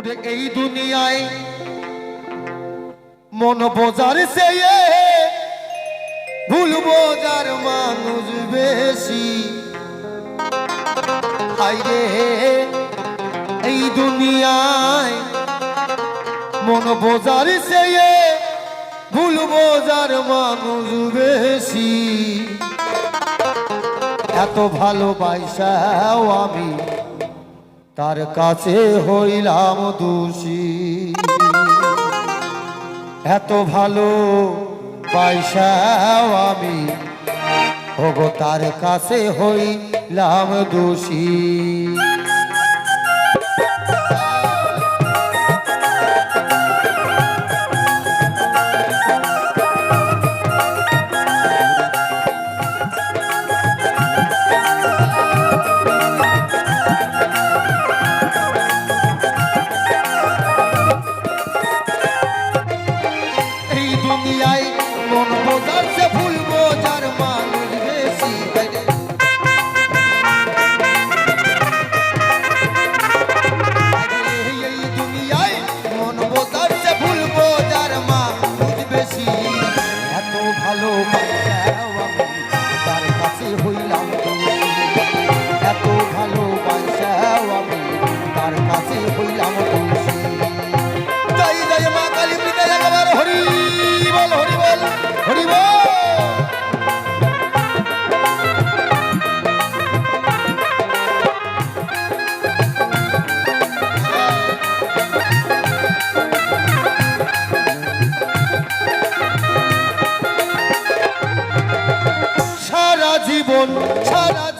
ওরে এই দুনিয়ায়। মন বোঝার সে ভুল বোঝার মানুষ বেশি। হাইরে এই দুনিয়ায় মন বোঝার সে ভুল বোঝার মানুষ বেশি। এত ভালোবাসাও আমি তার কাছে হইলাম দোষী। এত ভালো পয়সাও আমি ওগো তার কাছে হইলাম দোষী। জীবন সারা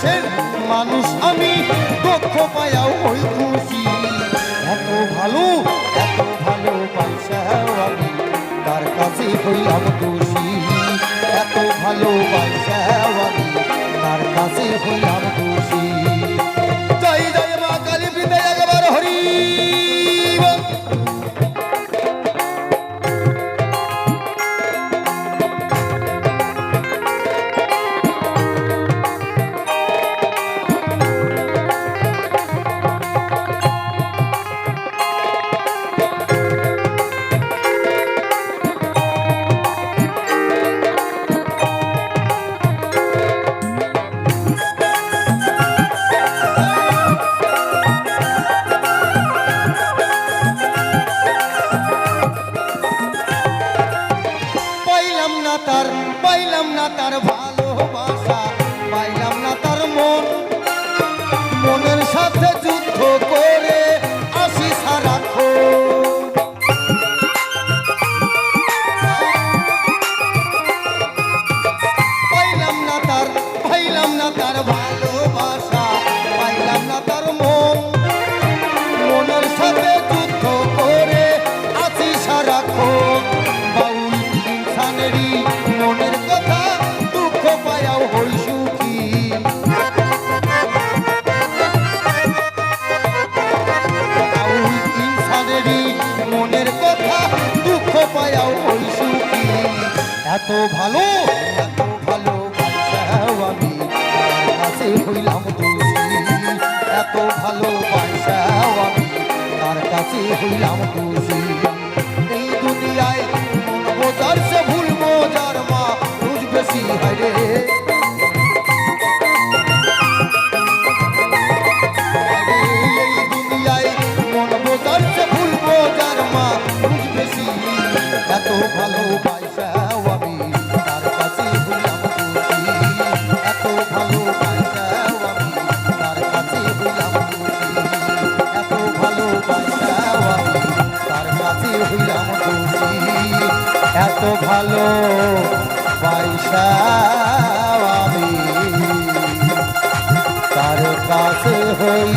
দেশের মানুষ আমি দক্ষ পায়াও হই খুশি। এত ভালো এত ভালো পয়সাও আমি, তার কাছে হইলাম খুশি। এত ভালো পয়সাও আমি, তার কাছে হইলাম খুশি। না তার পাইলাম না তার ভালোবাসা। এত ভালো এত ভালো আমি কাছে হইলাম দোষী এত ভালো পয়সা আমি তার কাছে হইলাম দোষী ভালো পয়সা আমি তার কাছে হই